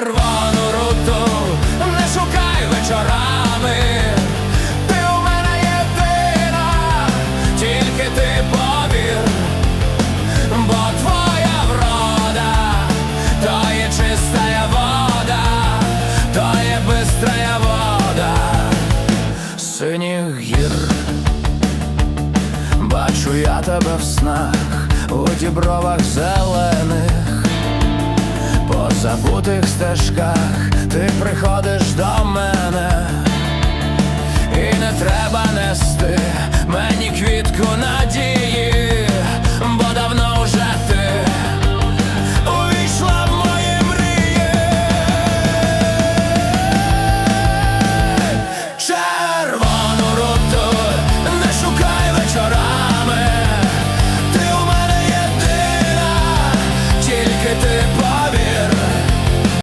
червону руту, не шукай вечорами. Ти у мене єдина, тільки ти повір, бо твоя врода, то є чистая вода, то є бистрая вода синіх гір. Бачу я тебе в снах у дібровах зелених, забутих стежках. Ти приходиш до мене, і не треба нести